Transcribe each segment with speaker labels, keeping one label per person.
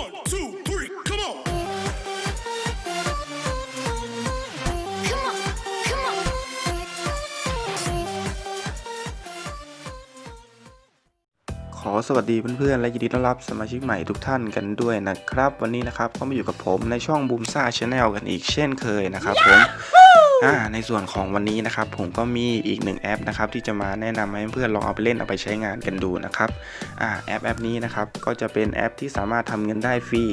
Speaker 1: One, two, three, come on.
Speaker 2: Come on, come on.
Speaker 3: ขอสวัสดีเพื่อนๆ และยินดีต้อนรับสมาชิกใหม่ทุกท่านกันด้วยนะครับ วันนี้นะครับก็มาอยู่กับผมในช่องบูมซ่าชาแนลกันอีกเช่นเคยนะครับผม อ่าในส่วนของวันนี้นะครับผมก็มีอีกหนึ่งแอปนะครับที่จะมาแนะนำให้เพื่อนๆลองเอาไปเล่นเอาไปใช้งานกันดูนะครับอ่าแอปแอปนี้นะครับก็จะเป็นแอปที่สามารถทำเงินได้ฟรี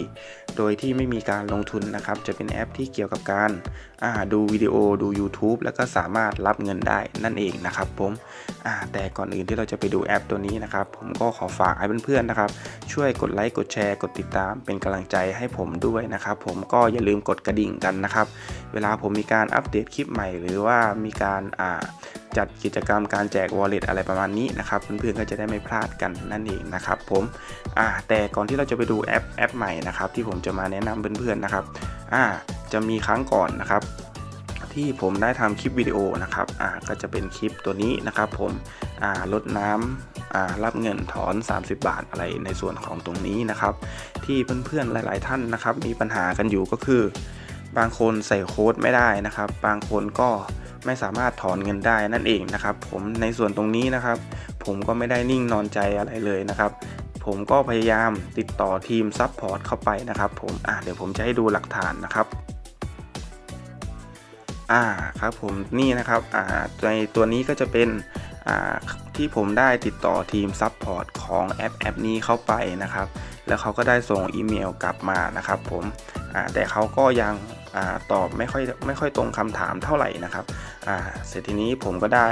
Speaker 3: โดยที่ไม่มีการลงทุนนะครับ จะเป็นแอปที่เกี่ยวกับการาดูวิดีโอดู YouTube แล้วก็สามารถรับเงินได้นั่นเองนะครับผมแต่ก่อนอื่นที่เราจะไปดูแอปตัวนี้นะครับ ผมก็ขอฝากให้เพื่อนๆนะครับ ช่วยกดไลค์กดแชร์กดติดตามเป็นกำลังใจให้ผมด้วยนะครับ ผมก็อย่าลืมกดกระดิ่งกันนะครับ เวลาผมมีการอัปเดตคลิปใหม่ หรือว่ามีการา จัดกิจกรรมการแจก wallet อะไรประมาณนี้นะครับเพื่อนๆก็จะได้ไม่พลาดกันนั่นเองนะครับผมอ่าแต่ก่อนที่เราจะไปดูแอปแอปใหม่นะครับที่ผมจะมาแนะนำเพื่อนๆนะครับอ่าจะมีครั้งก่อนนะครับที่ผมได้ทำคลิปวิดีโอนะครับอ่าก็จะเป็นคลิปตัวนี้นะครับผมอ่าลดน้ำอ่ารับเงินถอน 30 บาทอะไรในส่วนของตรงนี้นะครับ ที่เพื่อนๆหลาย ๆ ท่านนะครับ มีปัญหากันอยู่ก็คือ บางคนใส่โค้ดไม่ได้นะครับ บางคนก็ ไม่สามารถถอนเงินได้นั่นเองนะครับ ผมในส่วนตรงนี้นะครับ ผมก็ไม่ได้นิ่งนอนใจอะไรเลยนะครับผมก็พยายามติดต่อทีมซัพพอร์ตเข้าไปนะครับผมอ่าเดี๋ยวผมจะให้ดูหลักฐานนะครับอ่าครับผมนี่นะครับอ่าในตัวนี้ก็จะเป็นอ่าที่ผมได้ติดต่อทีมซัพพอร์ตของแอปแอปนี้เข้าไปนะครับ แล้วเขาก็ได้ส่งอีเมลกลับมานะครับผมอ่าแต่เขาก็ยัง ตอบไม่ค่อยไม่ค่อยตรงคำถามเท่าไหร่นะครับเสร็จทีนี้ผมก็ได้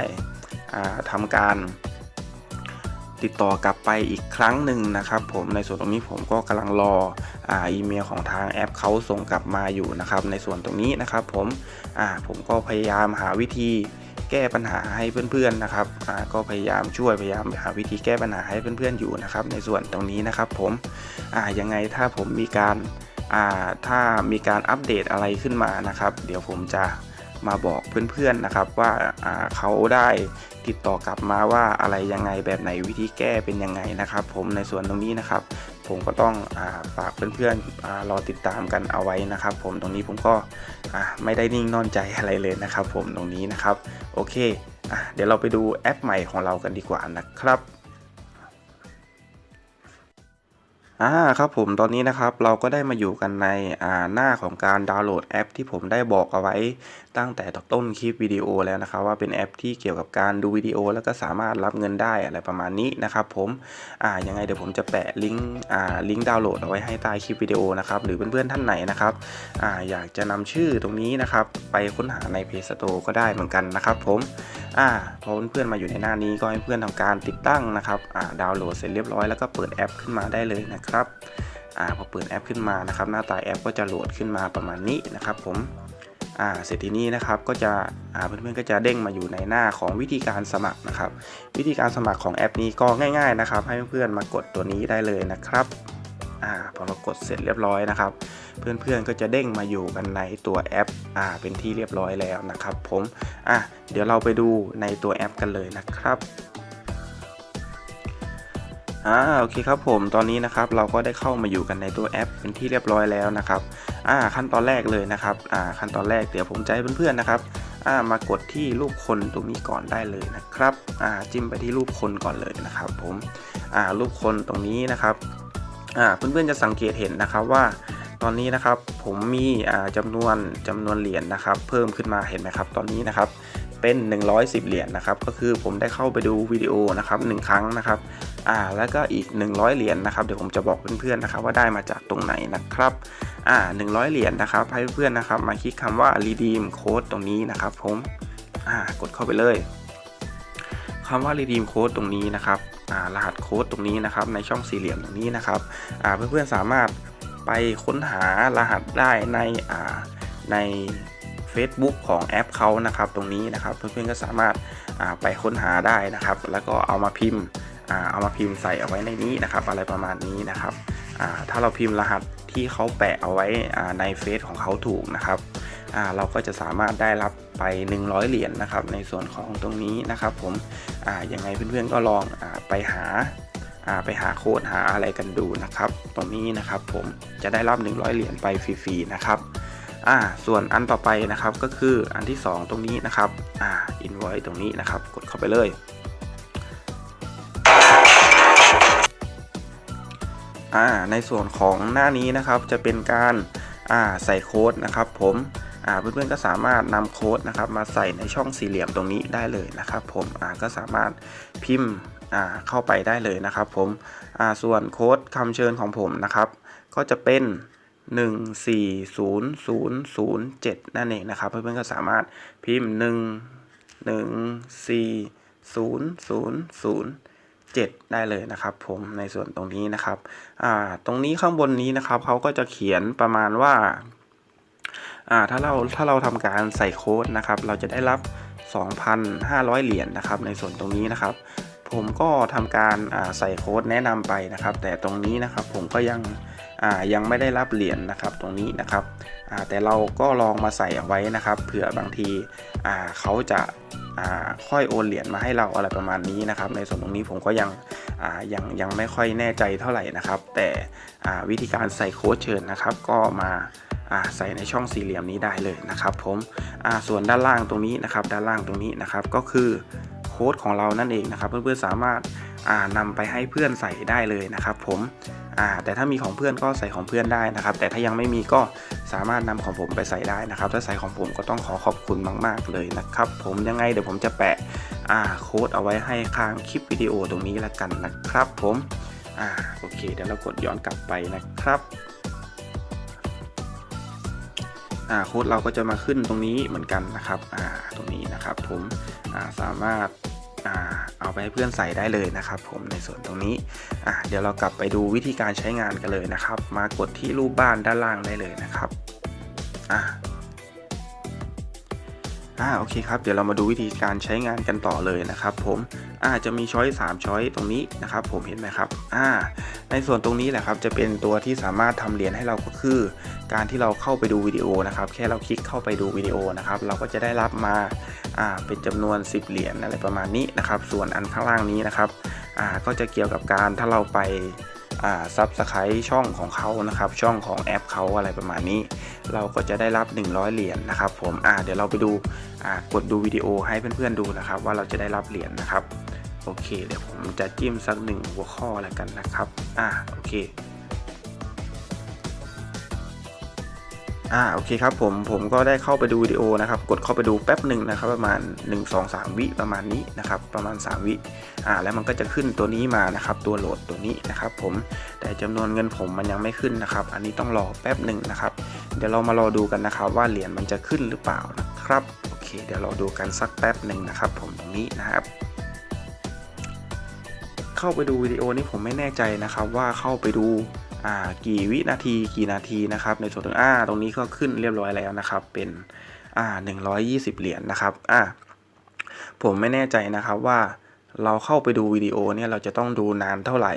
Speaker 3: ทำการติดต่อกลับไปอีกครั้งหนึ่งนะครับ ผมในส่วนตรงนี้ผมก็กำลังรออาอีเมลของทางแอปเขาส่งกลับมาอยู่นะครับ ในส่วนตรงนี้นะครับ ผมอ่าผมก็พยายามหาวิธีแก้ปัญหาให้เพื่อนๆนะครับอ่าก็พยายามช่วยพยายามหาวิธีแก้ปัญหาให้เพื่อนๆอยู่นะครับ ในส่วนตรงนี้นะครับ ผมอ่ายังไงถ้าผมมีการ ถ้ามีการอัปเดตอะไรขึ้นมานะครับ เดี๋ยวผมจะมาบอกเพื่อนๆนะครับว่าาเขาได้ติดต่อกลับมาว่าอะไรยังไงแบบไหนวิธีแก้เป็นยังไงนะครับ ผมในส่วนตรงนี้นะครับ ผมก็ต้องอาฝากเพื่อนๆรอติดตามกันเอาไว้นะครับ ผมตรงนี้ผมก็ไม่ได้นิ่งนอนใจอะไรเลยนะครับ ผมตรงนี้นะครับ โอเคอเดี๋ยวเราไปดูแอปใหม่ของเรากันดีกว่านะครับ อ่าครับผมตอนนี้นะครับเราก็ได้มาอยู่กันในอ่าหน้าของการดาวน์โหลดแอป ที่ผมได้บอกเอาไว้ตั้งแต่ต้นคลิปวิดีโอแล้วนะครับ ว่าเป็นแอปที่เกี่ยวกับการดูวิดีโอ แล้วก็สามารถรับเงินได้อะไรประมาณนี้นะครับผมอ่ายังไงเดี๋ยวผมจะแปะลิงก์อ่าลิงก์ดาวน์โหลดเอาไว้ให้ใต้คลิปวิดีโอนะครับหรือเพื่อนๆท่านไหนนะครับอ่าอยากจะนำชื่อตรงนี้นะครับไปค้นหาใน Play Store ก็ได้เหมือนกันนะครับผม อ่าพอเพื่อนๆมาอยู่ในหน้านี้ก็ให้เพื่อนทำการติดตั้งนะครับอ่าดาวน์โหลดเสร็จเรียบร้อยแล้วก็เปิดแอปขึ้นมาได้เลยนะครับอ่าพอเปิดแอปขึ้นมานะครับ หน้าตาแอปก็จะโหลดขึ้นมาประมาณนี้นะครับ ผมอ่าเสร็จทีนี้นะครับก็จะอ่าเพื่อนๆก็จะเด้งมาอยู่ในหน้าของวิธีการสมัครนะครับ วิธีการสมัครของแอปนี้ก็ง่าย ๆนะครับ ให้เพื่อนๆมากดตัวนี้ได้เลยนะครับ อ่าพอเรากดเสร็จเรียบร้อยนะครับ เพื่อนๆก็จะเด้งมาอยู่กันในตัวแอปอ่าเป็นที่เรียบร้อยแล้วนะครับ ผมอะเดี๋ยวเราไปดูในตัวแอปกันเลยนะครับอ่าโอเคครับผมตอนนี้นะครับเราก็ได้เข้ามาอยู่กันในตัวแอป เป็นที่เรียบร้อยแล้วนะครับอ่าขั้นตอนแรกเลยนะครับอ่าขั้นตอนแรกเดี๋ยวผมจะให้เพื่อนๆนะครับอ่ามากดที่รูปคนตรงนี้ก่อนได้เลยนะครับอ่าจิ้มไปที่รูปคนก่อนเลยนะครับ ผมอ่ารูปคนตรงนี้นะครับ เพื่อนๆจะสังเกตเห็นนะครับว่าตอนนี้นะครับผมมีอ่าจำนวนจำนวนเหรียญนะครับ เพิ่มขึ้นมาเห็นไหมครับ ตอนนี้นะครับเป็น 110 เหรียญนะครับ ก็คือผมได้เข้าไปดูวิดีโอนะครับหนึ่งครั้งนะครับอ่าแล้วก็อีก 100 เหรียญนะครับเดี๋ยวผมจะบอกเพื่อนๆนะครับว่าได้มาจากตรงไหนนะครับอ่า100 เหรียญนะครับให้เพื่อนๆนะครับมาคลิกคำว่า redeem code ตรงนี้นะครับ ผมอ่ากดเข้าไปเลยคำว่า redeem code ตรงนี้นะครับ รหัสโค้ดตรงนี้นะครับ ในช่องสี่เหลี่ยมตรงนี้นะครับเพื่อนๆสามารถไปค้นหารหัสได้ในใน Facebook ของแอปเขานะครับตรงนี้นะครับ เพื่อนๆก็สามารถไปค้นหาได้นะครับ แล้วก็เอามาพิมพ์เอามาพิมพ์ใส่เอาไว้ในนี้นะครับ อะไรประมาณนี้นะครับถ้าเราพิมพ์รหัสที่เขาแปะเอาไว้ในเฟซของเขาถูกนะครับ เราก็จะสามารถได้รับไป 100 เหรียญนะครับในส่วนของตรงนี้นะครับ ผมอ่ายังไงเพื่อนๆก็ลองอไปหาาไปหาโค้ดหาอะไรกันดูนะครับ ตรงนี้นะครับผมจะได้รับ 100 เหรียญไปฟรีๆนะครับอ่าส่วนอันต่อไปนะครับก็คืออันที่ 2 ตรงนี้นะครับอ่าอินไว้ตรงนี้นะครับ กดเข้าไปเลย อ่าในส่วนของหน้านี้นะครับจะเป็นการอ่าใส่โค้ดนะครับผม เพื่อนๆก็สามารถนำโค้ดนะครับมาใส่ในช่องสี่เหลี่ยมตรงนี้ได้เลยนะครับ ผมอ่าก็สามารถพิมพ์อ่าเข้าไปได้เลยนะครับ ผมอ่าส่วนโค้ดคำเชิญของผมนะครับ ก็จะเป็น140007 นั่นเองนะครับ เพื่อนๆก็สามารถพิมพ์ 1 1 4 0 0 0 7 ได้เลยนะครับ ผมในส่วนตรงนี้นะครับอ่าตรงนี้ข้างบนนี้นะครับเขาก็จะเขียนประมาณว่า อ่าถ้าเราถ้าเราทำการใส่โค้ดนะครับเราจะได้รับ 2,500 เหรียญนะครับในส่วนตรงนี้นะครับ ผมก็ทำการใส่โค้ดแนะนำไปนะครับ แต่ตรงนี้นะครับผมก็ยังยังไม่ได้รับเหรียญนะครับตรงนี้นะครับแต่เราก็ลองมาใส่เอาไว้นะครับ เผื่อบางทีเขาจะาค่อยโอนเหรียญมาให้เราอะไรประมาณนี้นะครับ ในส่วนตรงนี้ผมก็ยังยังยังไม่ค่อยแน่ใจเท่าไหร่นะครับ แต่วิธีการใส่โค้ดเชิญนะครับ ก็มา ใส่ในช่องสี่เหลี่ยมนี้ได้เลยนะครับผมส่วนด้านล่างตรงนี้นะครับด้านล่างตรงนี้นะครับก็คือโค้ดของเรานั่นเองนะครับ เพื่อนๆสามารถอ่านำไปให้เพื่อนใส่ได้เลยนะครับ ผมแต่ถ้ามีของเพื่อนก็ใส่ของเพื่อนได้นะครับ แต่ถ้ายังไม่มีก็สามารถนำของผมไปใส่ได้นะครับ ถ้าใส่ของผมก็ต้องขอขอบคุณมาก ๆ เลยนะครับ ผมยังไงเดี๋ยวผมจะแปะโค้ดเอาไว้ให้ข้างคลิปวิดีโอตรงนี้ละกันนะครับ ผมอโอเคเดี๋ยวเรากดย้อนกลับไปนะครับ โค้ดเราก็จะมาขึ้นตรงนี้เหมือนกันนะครับตรงนี้นะครับผมาสามารถอาเอาไปให้เพื่อนใส่ได้เลยนะครับผมในส่วนตรงนี้ เดี๋ยวเรากลับไปดูวิธีการใช้งานกันเลยนะครับ มากดที่รูปบ้านด้านล่างได้เลยนะครับ อ่าโอเคครับเดี๋ยวเรามาดูวิธีการใช้งานกันต่อเลยนะครับ ผมอ่าจะมีช้อย3ช้อยตรงนี้นะครับ ผมเห็นไหมครับอ่าในส่วนตรงนี้แหละครับจะเป็นตัวที่สามารถทำเหรียญให้เราก็คือ การที่เราเข้าไปดูวิดีโอนะครับ แค่เราคลิกเข้าไปดูวิดีโอนะครับเราก็จะได้รับมาอ่าเป็นจำนวน 10 เหรียญอะไรประมาณนี้นะครับ ส่วนอันข้างล่างนี้นะครับอ่าก็จะเกี่ยวกับการถ้าเราไป ซับสไครต์ช่องของเขานะครับ ช่องของแอปเขาอะไรประมาณนี้ เราก็จะได้รับ 100 เหรียญนะครับ ผมอ่าเดี๋ยวเราไปดูอ่ากดดูวิดีโอให้เพื่อนๆดูนะครับ ว่าเราจะได้รับเหรียญนะครับ โอเค เดี๋ยวผมจะจิ้มสักหนึ่งหัวข้อแล้วกันนะครับ อ่าโอเค อ่าโอเคครับผมผมก็ได้เข้าไปดูวิดีโอนะครับกดเข้าไปดูแป๊บหนึ่งนะครับประมาณ 1 2 3 วิประมาณนี้นะครับประมาณ 3 วิอ่าแล้วมันก็จะขึ้นตัวนี้มานะครับตัวโหลดตัวนี้นะครับผมแต่จำนวนเงินผมมันยังไม่ขึ้นนะครับ อันนี้ต้องรอแป๊บหนึ่งนะครับ เดี๋ยวเรามารอดูกันนะครับว่าเหรียญมันจะขึ้นหรือเปล่านะครับโอเค เดี๋ยวเราดูกันสักแป๊บหนึ่งนะครับ ผมตรงนี้นะครับเข้าไปดูวิดีโอนี้ผมไม่แน่ใจนะครับว่าเข้าไปดู กี่วินาทีกี่นาทีนะครับ ในส่วนตรงอ่าตรงนี้ก็ขึ้นเรียบร้อยแล้วนะครับ เป็นอ่า120 เหรียญนะครับอ่าผมไม่แน่ใจนะครับว่าเราเข้าไปดูวิดีโอเนี่ยเราจะต้องดูนานเท่าไหร่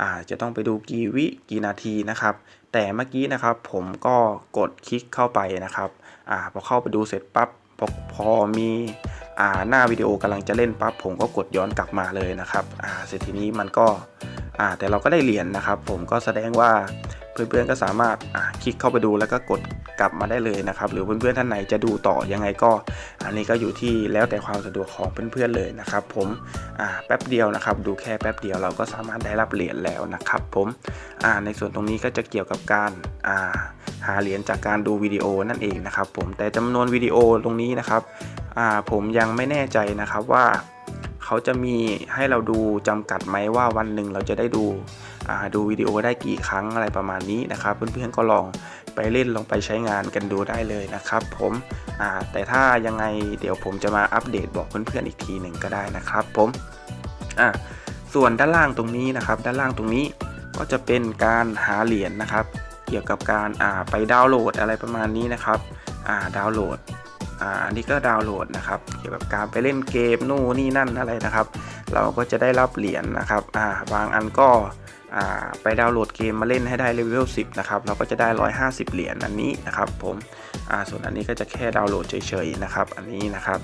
Speaker 3: อ่าจะต้องไปดูกี่วิกี่นาทีนะครับ แต่เมื่อกี้นะครับผมก็กดคลิกเข้าไปนะครับอ่าพอเข้าไปดูเสร็จปั๊บพอพอมีอ่าหน้าวิดีโอกำลังจะเล่นปั๊บผมก็กดย้อนกลับมาเลยนะครับอ่าเสร็จทีนี้มันก็ อ่าแต่เราก็ได้เหรียญนะครับ ผมก็แสดงว่าเพื่อนๆก็สามารถอ่าคลิกเข้าไปดูแล้วก็กดกลับมาได้เลยนะครับ หรือเพื่อนๆท่านไหนจะดูต่อยังไงก็ อันนี้ก็อยู่ที่แล้วแต่ความสะดวกของเพื่อนๆเลยนะครับ ผมอ่าแป๊บเดียวนะครับ ดูแค่แป๊บเดียวเราก็สามารถได้รับเหรียญแล้วนะครับ ผมอ่าในส่วนตรงนี้ก็จะเกี่ยวกับการอ่าหาเหรียญจากการดูวิดีโอนั่นเองนะครับ ผมแต่จำนวนวิดีโอตรงนี้นะครับอ่าผมยังไม่แน่ใจนะครับว่า เขาจะมีให้เราดูจำกัดไหมว่าวันหนึ่งเราจะได้ดูดูวิดีโอได้กี่ครั้งอะไรประมาณนี้นะครับ เพื่อนๆก็ลองไปเล่นลองไปใช้งานกันดูได้เลยนะครับ ผมแต่ถ้ายังไงเดี๋ยวผมจะมาอัปเดตบอกเพื่อนๆอีกทีหนึ่งก็ได้นะครับ ผมส่วนด้านล่างตรงนี้นะครับ ด้านล่างตรงนี้ก็จะเป็นการหาเหรียญนะครับ เกี่ยวกับการาไปดาวน์โหลดอะไรประมาณนี้นะครับดาวน์โหลด อ่าอันนี้ก็ดาวน์โหลดนะครับเกี่ยวกับการไปเล่นเกมนู่นนี่นั่นอะไรนะครับ เราก็จะได้รับเหรียญนะครับอ่าบางอันก็อ่าไปดาวน์โหลดเกมมาเล่นให้ได้เลเวล10นะครับเราก็จะได้ 150 เหรียญอันนี้นะครับผมอ่าส่วนอันนี้ก็จะแค่ดาวน์โหลดเฉยๆนะครับ อันนี้นะครับ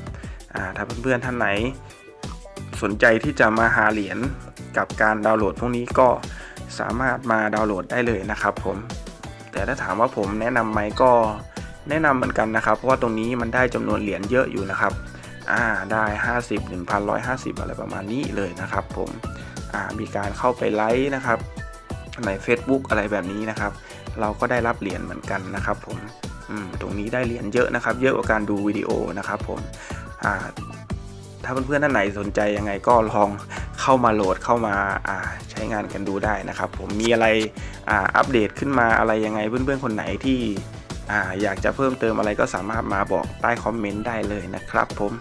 Speaker 3: อ่าถ้าเพื่อนๆท่านไหน สนใจที่จะมาหาเหรียญกับการดาวน์โหลดพวกนี้ก็สามารถมาดาวน์โหลดได้เลยนะครับผมแต่ถ้าถามว่าผมแนะนำไหมก็ แนะนำเหมือนกันนะครับ เพราะว่าตรงนี้มันได้จำนวนเหรียญเยอะอยู่นะครับ อ่าได้ 50 1,150 อะไรประมาณนี้เลยนะครับผม อ่ามีการเข้าไปไลค์นะครับใน Facebook อะไรแบบนี้นะครับ เราก็ได้รับเหรียญเหมือนกันนะครับ ผมอืมตรงนี้ได้เหรียญเยอะนะครับ เยอะกว่าการดูวิดีโอนะครับ ผมอ่าถ้าเพื่อนๆท่านไหนสนใจยังไงก็ลองเข้ามาโหลดเข้ามาอ่าใช้งานกันดูได้นะครับ ผมมีอะไรอ่าอัปเดตขึ้นมาอะไรยังไงเพื่อนๆคนไหนที่ อ่าอยากจะเพิ่มเติมอะไรก็สามารถมาบอกใต้คอมเมนต์ได้เลยนะครับผม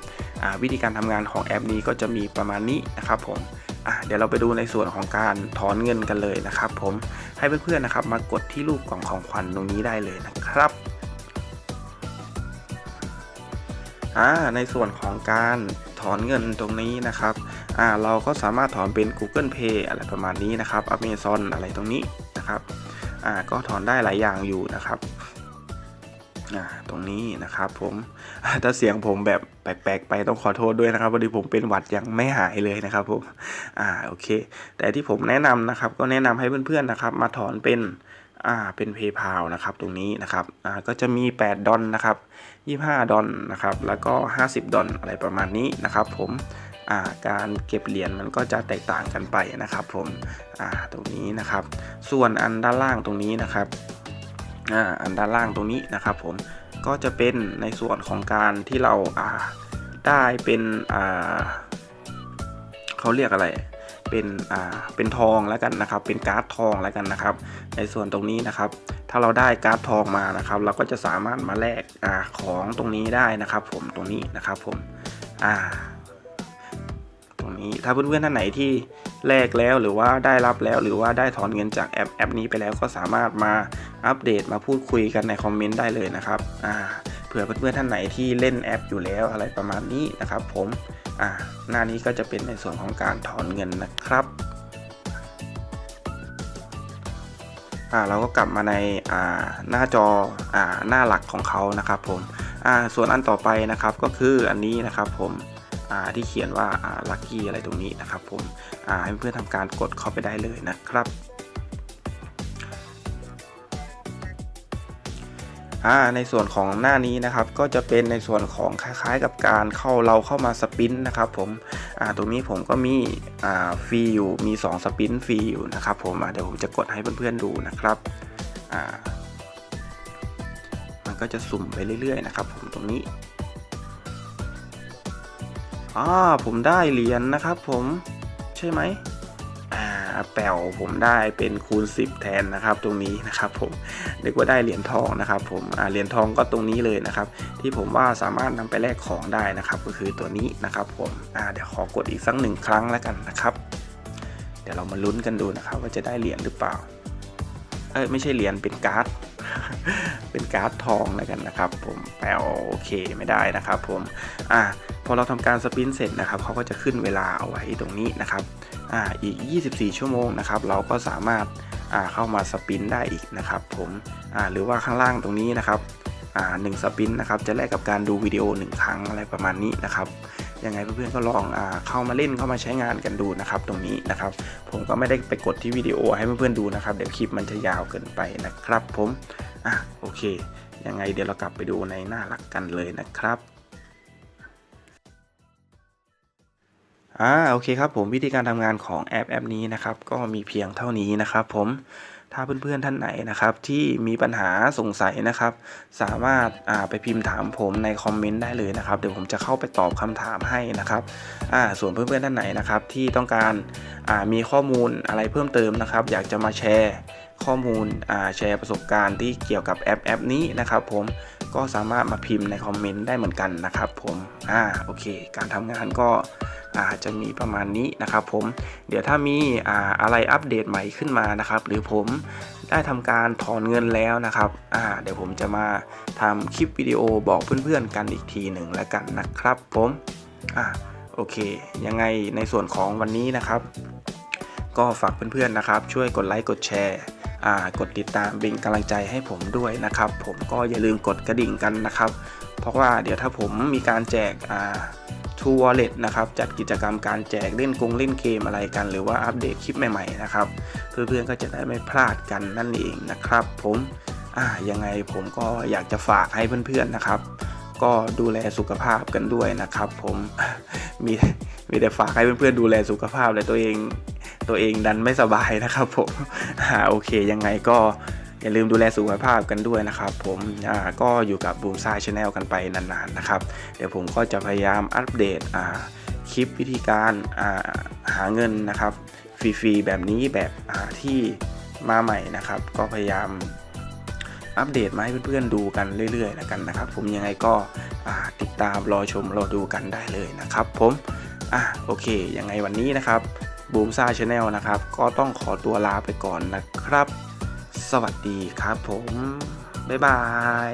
Speaker 3: อ่าวิธีการทำงานของแอปนี้ก็จะมีประมาณนี้นะครับผมอะเดี๋ยวเราไปดูในส่วนของการถอนเงินกันเลยนะครับ ผมให้เพื่อนๆนะครับ มากดที่รูปกล่องของขวัญตรงนี้ได้เลยนะครับอ่าในส่วนของการถอนเงินตรงนี้นะครับอ่าเราก็สามารถถอนเป็น Google Pay อะไรประมาณนี้นะครับ Amazon อะไรตรงนี้นะครับอ่าก็ถอนได้หลายอย่างอยู่นะครับ ตรงนี้นะครับผมถ้าเสียงผมแบบแปลกๆไปต้องขอโทษด้วยนะครับพอดีผมเป็นหวัดยังไม่หายเลยนะครับผมอ่าโอเค แต่ที่ผมแนะนำนะครับ ก็แนะนำให้เพื่อนๆนะครับ มาถอนเป็นอ่าเป็น PayPal นะครับตรงนี้นะครับอ่าก็จะมี 8 ดอลนะครับ 25 ดอลนะครับแล้วก็ 50 ดอลอะไรประมาณนี้นะครับ ผมอ่าการเก็บเหรียญมันก็จะแตกต่างกันไปนะครับ ผมอ่าตรงนี้นะครับ ส่วนอันด้านล่างตรงนี้นะครับ อันด้านล่างตรงนี้นะครับผมก็จะเป็นในส่วนของการที่เราาได้เป็นเขาเรียกอะไรเป็นอ่าเป็นทองแล้วกันนะครับ เป็นการ์ดทองแล้วกันนะครับ ในส่วนตรงนี้นะครับ ถ้าเราได้การ์ดทองมานะครับ เราก็จะสามารถมาแลกอ่าของตรงนี้ได้นะครับ ผมตรงนี้นะครับผมอ่า นี้ ถ้าเพื่อนๆท่านไหนที่แลกแล้วหรือว่าได้รับแล้ว หรือว่าได้ถอนเงินจากแอปแอปนี้ไปแล้วก็สามารถมาอัปเดตมาพูดคุยกันในคอมเมนต์ได้เลยนะครับอ่าเผื่อเพื่อนๆท่านไหนที่เล่นแอปอยู่แล้วอะไรประมาณนี้นะครับ ผมอ่าหน้านี้ก็จะเป็นในส่วนของการถอนเงินนะครับอ่าเราก็กลับมาในอ่าหน้าจออ่าหน้าหลักของเขานะครับผมอ่าส่วนอันต่อไปนะครับก็คืออันนี้นะครับผม ที่เขียนว่าลัคกี้อะไรตรงนี้นะครับผมให้เพื่อนๆทำการกดเข้าไปได้เลยนะครับในส่วนของหน้านี้นะครับก็จะเป็นในส่วนของคล้ายๆ กับการเข้าเราเข้ามาสปินนะครับผมตรงนี้ผมก็มีฟรีอยู่มี2สปินฟรีอยู่นะครับผมเดี๋ยวผมจะกดให้เพื่อนๆดูนะครับมันก็จะสุ่มไปเรื่อยๆนะครับผมตรงนี้ อ่าผมได้เหรียญนะครับผมใช่ไหมอ่าแป๋วผมได้เป็นคูณ 10 แทนนะครับ ตรงนี้นะครับผมนึกว่าได้เหรียญทองนะครับ ผมอ่าเหรียญทองก็ตรงนี้เลยนะครับ ที่ผมว่าสามารถนำไปแลกของได้นะครับ ก็คือตัวนี้นะครับ ผมอ่าเดี๋ยวขอกดอีกสักหนึ่งครั้งแล้วกันนะครับ เดี๋ยวเรามาลุ้นกันดูนะครับ ว่าจะได้เหรียญหรือเปล่าเอ้ยไม่ใช่เหรียญเป็นการ์ดเป็นการ์ดทองแล้วกันนะครับ ผมแปลโอเคไม่ได้นะครับ ผมอ่า พอเราทำการสปินเสร็จนะครับเขาก็จะขึ้นเวลาเอาไว้ตรงนี้นะครับอ่าอีก 24 ชั่วโมงนะครับ เราก็สามารถอ่าเข้ามาสปินได้อีกนะครับ ผมอ่าหรือว่าข้างล่างตรงนี้นะครับอ่าหนึ่งสปินนะครับจะแลกกับการดูวิดีโอหนึ่งครั้งอะไรประมาณนี้นะครับยังไงเพื่อนๆก็ลองอ่าเข้ามาเล่นเข้ามาใช้งานกันดูนะครับ ตรงนี้นะครับ ผมก็ไม่ได้ไปกดที่วิดีโอให้เพื่อนๆดูนะครับเดี๋ยวคลิปมันจะยาวเกินไปนะครับ ผมอะโอเค ยังไงเดี๋ยวเรากลับไปดูในหน้าหลักกันเลยนะครับ อ่าโอเคครับผมวิธีการทำงานของแอปแอปนี้นะครับก็มีเพียงเท่านี้นะครับผมถ้าเพื่อนๆท่านไหนนะครับที่มีปัญหาสงสัยนะครับ สามารถอ่าไปพิมพ์ถามผมในคอมเมนต์ได้เลยนะครับ เดี๋ยวผมจะเข้าไปตอบคำถามให้นะครับอ่าส่วนเพื่อนๆท่านไหนนะครับที่ต้องการอ่ามีข้อมูลอะไรเพิ่มเติมนะครับ อยากจะมาแชร์ข้อมูลอ่าแชร์ประสบการณ์ที่เกี่ยวกับแอปแอปนี้นะครับ ผมก็สามารถมาพิมพ์ในคอมเมนต์ได้เหมือนกันนะครับ ผมอ่าโอเค การทำงานก็ อาจจะมีประมาณนี้นะครับผมเดี๋ยวถ้ามีอ่าอะไรอัปเดตใหม่ขึ้นมานะครับ หรือผมได้ทำการถอนเงินแล้วนะครับอ่าเดี๋ยวผมจะมาทำคลิปวิดีโอบอกเพื่อนๆกันอีกทีหนึ่งแล้วกันนะครับ ผมอ่าโอเค ยังไงในส่วนของวันนี้นะครับ ก็ฝากเพื่อนๆนะครับ ช่วยกดไลค์กดแชร์กดติดตามเป็นกำลังใจให้ผมด้วยนะครับ ผมก็อย่าลืมกดกระดิ่งกันนะครับ เพราะว่าเดี๋ยวถ้าผมมีการแจก True Wallet นะครับจัดกิจกรรมการแจกเล่นกงเล่นเกมอะไรกัน หรือว่าอัปเดตคลิปใหม่ๆนะครับเพื่อนๆก็จะได้ไม่พลาดกันนั่นเองนะครับผมอ่ายังไงผมก็อยากจะฝากให้เพื่อนๆนะครับ ก็ดูแลสุขภาพกันด้วยนะครับ ผมมีมีแต่ฝากให้เพื่อนๆดูแลสุขภาพเลยตัวเองตัวเองดันไม่สบายนะครับผมอ่าโอเคยังไงก็ อย่าลืมดูแลสุขภาพกันด้วยนะครับ ผมก็อยู่กับบูมซ่าชาแนลกันไปนานๆนะครับ เดี๋ยวผมก็จะพยายามอัปเดตคลิปวิธีการาหาเงินนะครับฟรีๆแบบนี้แบบที่มาใหม่นะครับ ก็พยายามอัปเดตมาให้เพื่อนๆดูกันเรื่อยๆแล้วกันนะครับ ผมยังไงก็ติดตามรอชมรอดูกันได้เลยนะครับ ผมอะโอเคยังไงวันนี้นะครับบูมซ่าชาแนลนะครับ ก็ต้องขอตัวลาไปก่อนนะครับ สวัสดีครับผม บ๊ายบาย